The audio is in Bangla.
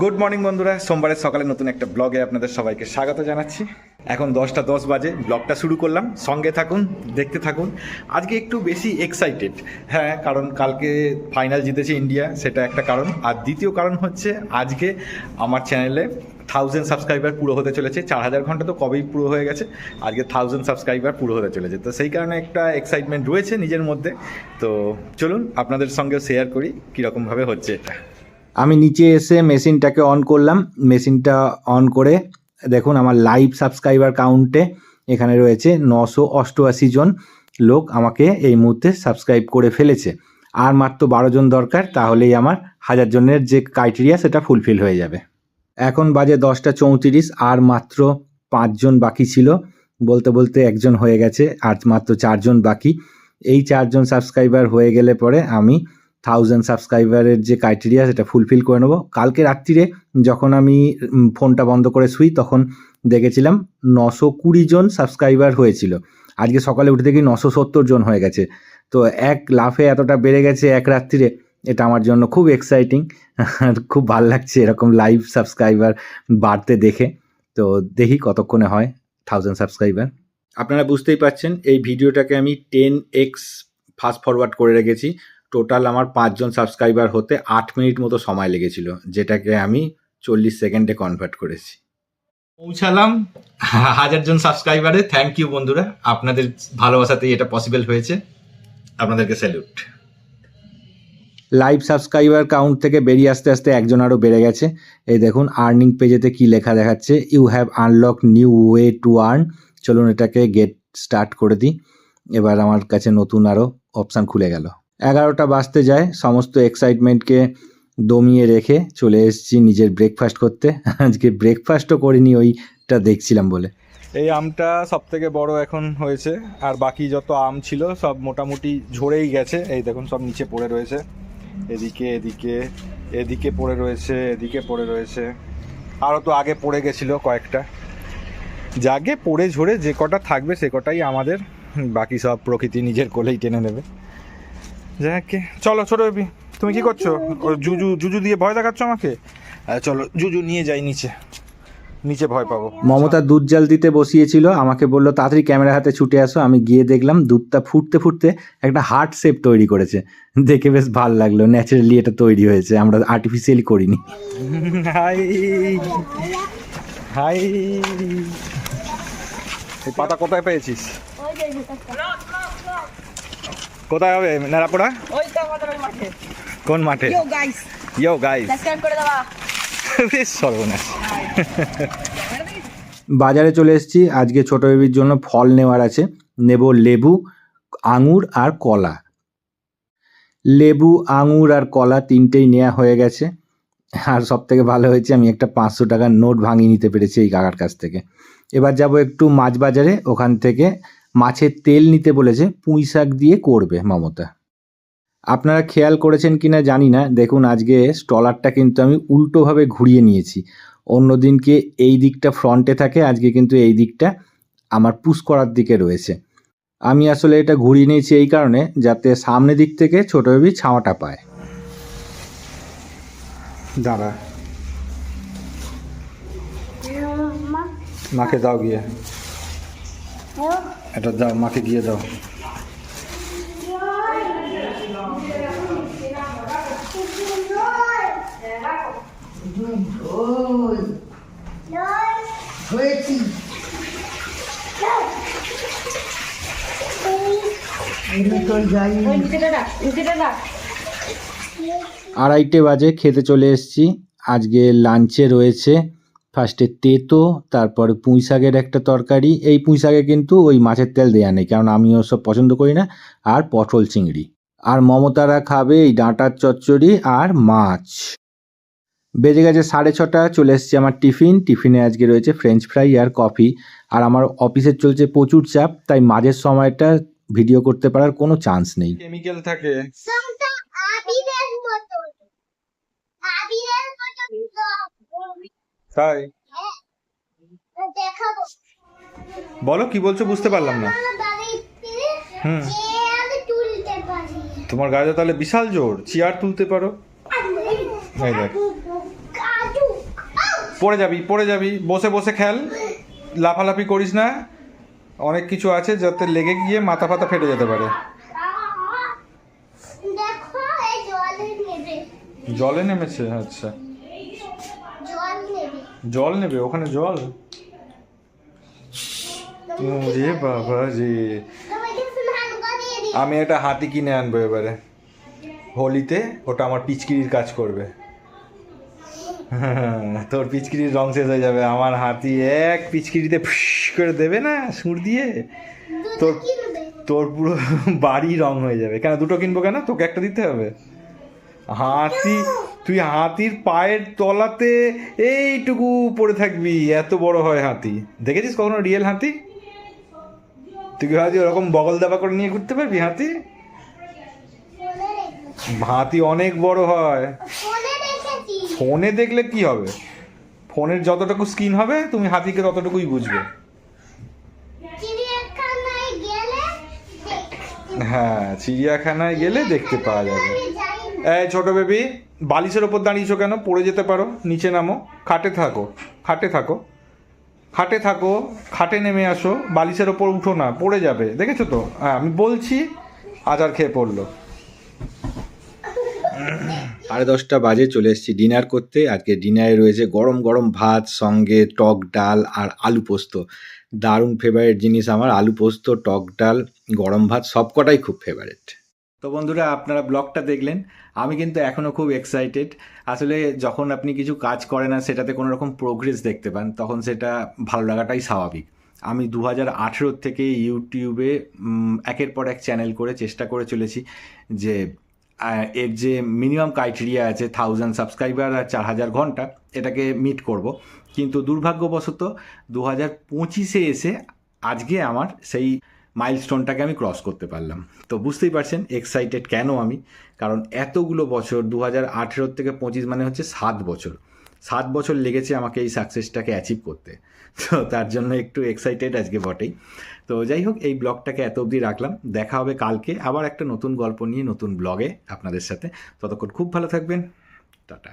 গুড মর্নিং বন্ধুরা। সোমবারের সকালে নতুন একটা ব্লগে আপনাদের সবাইকে স্বাগত জানাচ্ছি। এখন দশটা দশ বাজে, ব্লগটা শুরু করলাম। সঙ্গে থাকুন, দেখতে থাকুন। আজকে একটু বেশি এক্সাইটেড হ্যাঁ কারণ কালকে ফাইনাল জিতেছে ইন্ডিয়া সেটা একটা কারণ। আর দ্বিতীয় কারণ হচ্ছে, আজকে আমার চ্যানেলে থাউজেন্ড সাবস্ক্রাইবার পুরো হতে চলেছে। চার হাজার ঘণ্টা তো কবেই পুরো হয়ে গেছে। আজকে থাউজেন্ড সাবস্ক্রাইবার পুরো হতে চলেছে। তো সেই কারণে একটা এক্সাইটমেন্ট রয়েছে নিজের মধ্যে। তো চলুন, আপনাদের সঙ্গেও শেয়ার করি, কীরকমভাবে হচ্ছে এটা। আমি নিচে এসে মেশিনটাকে অন করলাম। মেশিনটা অন করে দেখুন আমার লাইভ সাবস্ক্রাইবার কাউন্টে এখানে রয়েছে নশো অষ্টআশি জন লোক আমাকে এই মুহূর্তে সাবস্ক্রাইব করে ফেলেছে। আর মাত্র বারো জন দরকার, তাহলেই আমার হাজার জনের যে ক্রাইটেরিয়া সেটা ফুলফিল হয়ে যাবে। এখন বাজে দশটা চৌত্রিশ, আর মাত্র পাঁচজন বাকি ছিল। বলতে বলতে একজন হয়ে গেছে, আর মাত্র চারজন বাকি। এই চারজন সাবস্ক্রাইবার হয়ে গেলে পরে আমি থাউজেন্ড সাবস্ক্রাইবারের যে ক্রাইটেরিয়া সেটা ফুলফিল করে নেব। কালকে রাত্রিরে যখন আমি ফোনটা বন্ধ করে শুই, তখন দেখেছিলাম নশো কুড়ি জন সাবস্ক্রাইবার হয়েছিল। আজকে সকালে উঠে দেখি নশো সত্তর জন হয়ে গেছে। তো এক লাফে এতটা বেড়ে গেছে এক রাত্রিরে, এটা আমার জন্য খুব এক্সাইটিং খুব ভালো লাগছে এরকম লাইভ সাবস্ক্রাইবার বাড়তে দেখে। তো দেখি কতক্ষণে হয় থাউজেন্ড সাবস্ক্রাইবার আপনারা বুঝতেই পারছেন, এই ভিডিওটাকে আমি টেন এক্স ফাস্ট ফরওয়ার্ড করে রেখেছি। টোটাল আমার পাঁচজন সাবস্ক্রাইবার হতে আট মিনিট মতো সময় লেগেছিল যেটাকে আমি চল্লিশ সেকেন্ডে কনভার্ট করেছি। পৌঁছালাম হাজার জন সাবস্ক্রাইবারে থ্যাংক ইউ বন্ধুরা আপনাদের ভালোবাসাতেই এটা পসিবল হয়েছে। আপনাদেরকে স্যালুট লাইভ সাবস্ক্রাইবার কাউন্ট থেকে বেরিয়ে আসতে আসতে একজন আরও বেড়ে গেছে। এই দেখুন আর্নিং পেজেতে কি লেখা দেখাচ্ছে। You have unlock new way to earn চলুন এটাকে গেট স্টার্ট করে দিই। এবার আমার কাছে নতুন আরও অপশান খুলে গেল। এগারোটা বাজতে যায়, সমস্ত এক্সাইটমেন্টকে দমিয়ে রেখে চলে এসেছি নিজের ব্রেকফাস্ট করতে। আজকে ব্রেকফাস্টও করিনি, ওইটা দেখছিলাম বলে। এই আমটা সব থেকে বড় এখন হয়েছে, আর বাকি যত আম ছিল সব মোটামুটি ঝরেই গেছে। এই দেখুন, সব নিচে পড়ে রয়েছে। এদিকে এদিকে এদিকে পড়ে রয়েছে, এদিকে পড়ে রয়েছে। আরও তো আগে পড়ে গেছিল কয়েকটা। যাকে পড়ে ঝরে যে কটা থাকবে সে কটাই আমাদের। বাকি সব প্রকৃতি নিজের কোলেই টেনে নেবে। যাকে। চলো ছোটো বেবি তুমি কি করছ? জুজু জুজু দিয়ে ভয় দেখাচ্ছ আমাকে? চলো জুজু নিয়ে যাই নিচে। নিচে ভয় পাবো। মমতা দুধ জাল দিতে বসিয়েছিল আমাকে বলল তাড়াতাড়ি ক্যামেরা হাতে ছুটে আসো। আমি গিয়ে দেখলাম দুধটা ফুটতে ফুটতে একটা হার্ট শেপ তৈরি করেছে। দেখে বেশ ভালো লাগল ন্যাচারালি এটা তৈরি হয়েছে আমরা আর্টিফিশিয়ালি করিনি। Hi hi. পাতা কোথায় পেয়েছিস? কোথায় হবে? নেড়াপোড়া ওই তো আমাদের ওই মাঠে। কোন মাঠে? Yo guys yo guys subscribe করে দেওয়া বেশ সর্বনাশ। বাজারে চলে এসেছি। আজকে ছোট বেবির জন্য ফল নেওয়ার আছে। নেব লেবু আঙুর আর কলা। লেবু আঙুর আর কলা তিনটেই নেওয়া হয়ে গেছে। আর সব থেকে ভালো হয়েছে আমি একটা পাঁচশো টাকার নোট ভাঙিয়ে নিতে পেরেছি এই কাকার কাছ থেকে। এবার যাব একটু মাছ বাজারে। ওখান থেকে মাছের তেল নিতে বলেছে পুঁই শাক দিয়ে করবে মমতা। আপনারা খেয়াল করেছেন কিনা জানি না দেখুন আজকে স্টলারটা কিন্তু আমি উল্টোভাবে ঘুরিয়ে নিয়েছি। অন্য দিনকে এই দিকটা ফ্রন্টে থাকে আজকে কিন্তু এই দিকটা আমার পুশ করার দিকে রয়েছে। আমি আসলে এটা ঘুরিয়ে নিয়েছি এই কারণে যাতে সামনে দিক থেকে ছোট বেবি ছাওয়াটা পায়। দাঁড়া। মাকে দাও গিয়ে। এটা দাও মাকে গিয়ে দাও। আড়াইটে বাজে খেতে চলে এসেছি। আজকে লাঞ্চে রয়েছে। ফার্স্টে তেতো তারপরে পুঁই শাকের একটা তরকারি। এই পুঁই শাকে কিন্তু ওই মাছের তেল দেওয়া নেই কারণ আমি ওসব পছন্দ করি না। আর পটল চিংড়ি। আর মমতারা খাবে এই ডাঁটার চচ্চড়ি আর মাছ। বেজে গেছে সাড়ে ছটা চলে এসেছি আমার টিফিন। টিফিনে আজকে রয়েছে ফ্রেঞ্চ ফ্রাই আর কফি আর আমার অফিসের চলছে প্রচুর চাপ তাই মাঝের সময়টা ভিডিও করতে পারার কোনো চান্স নেই। কেমিক্যাল থাকে সোমটা আবিরের মতো আবিরের মতো তাই? বলো কি বলছো বুঝতে পারলাম না। হুম। তোমার গাড়িতে তাহলে বিশাল জোর চেয়ার তুলতে পারো? এই দেখ। পড়ে যাবি পড়ে যাবি। বসে বসে খেল। লাফালাফি করিস না। অনেক কিছু আছে যাতে লেগে গিয়ে মাথা ফাতা ফেটে যেতে পারে। জলে নেমেছে আচ্ছা। জল নেবে? ওখানে জল? রে বাবা রে। আমি একটা হাতি কিনে আনব এবারে। হোলিতে? ওটা আমার পিচকিরির কাজ করবে। তোর পিচকিরির রং শেষ হয়ে যাবে। আমার হাতি এক পিচকিরিতে ফুস করে দেবে না সুর দিয়ে? তোর- তোর পুরো বাড়ি রং হয়ে যাবে। কেন দুটো কিনবো কেন? তোকে একটা দিতে হবে। হাতি তুই হাতির পায়ের তলাতে এইটুকু পড়ে থাকবি এত বড় হয় হাতি। দেখেছিস কখনো রিয়েল হাতি? তুই কি হাতি ওরকম বগল দাবা করে নিয়ে ঘুরতে পারবি হাতি? হাতি অনেক বড় হয়। ফোনে দেখলে কি হবে? ফোনের যতটুকু স্ক্রিন হবে তুমি হাতিকে ততটুকুই বুঝবে। হ্যাঁ চিড়িয়াখানায় গেলে দেখতে পাওয়া যাবে। এই ছোট বেবি বালিশের ওপর দাঁড়িয়েছো কেন? পড়ে যেতে পারো, নিচে নামো, খাটে থাকো খাটে থাকো খাটে থাকো, খাটে নেমে আসো, বালিশের ওপর উঠো না, পড়ে যাবে, দেখেছ তো? হ্যাঁ আমি বলছি, আজার খেয়ে পড়ল। সাড়ে দশটা বাজে চলে এসেছি ডিনার করতে। আজকে ডিনারে রয়েছে গরম গরম ভাত, সঙ্গে টক ডাল আর আলু পোস্ত। দারুণ ফেভারিট জিনিস আমার, আলু পোস্ত, টক ডাল, গরম ভাত, সবকটাই খুব ফেভারিট তো বন্ধুরা, আপনারা ব্লগটা দেখলেন। আমি কিন্তু এখনও খুব এক্সাইটেড আসলে যখন আপনি কিছু কাজ করেন না সেটাতে কোনো রকম প্রোগ্রেস দেখতে পান, তখন সেটা ভালো লাগাটাই স্বাভাবিক। আমি দু হাজার থেকে ইউটিউবে একের পর এক চ্যানেল করে চেষ্টা করে চলেছি যে এর যে মিনিমাম ক্রাইটেরিয়া আছে থাউজেন্ড সাবস্ক্রাইবার আর চার হাজার ঘণ্টা, এটাকে মিট করব। কিন্তু দুর্ভাগ্যবশত দু হাজার পঁচিশে এসে আজকে আমার সেই মাইলস্টোনটাকে আমি ক্রস করতে পারলাম। তো বুঝতেই পারছেন এক্সাইটেড কেন আমি? কারণ এতগুলো বছর দু হাজার আঠেরো থেকে পঁচিশ মানে হচ্ছে সাত বছর। সাত বছর লেগেছে আমাকে এই সাকসেসটাকে অ্যাচিভ করতে। তো তার জন্য একটু এক্সাইটেড আজকে বটেই। তো যাই হোক, এই ব্লগটাকে এত অবধি রাখলাম। দেখা হবে কালকে আবার একটা নতুন গল্প নিয়ে, নতুন ব্লগে আপনাদের সাথে। ততক্ষণ খুব ভালো থাকবেন। টাটা।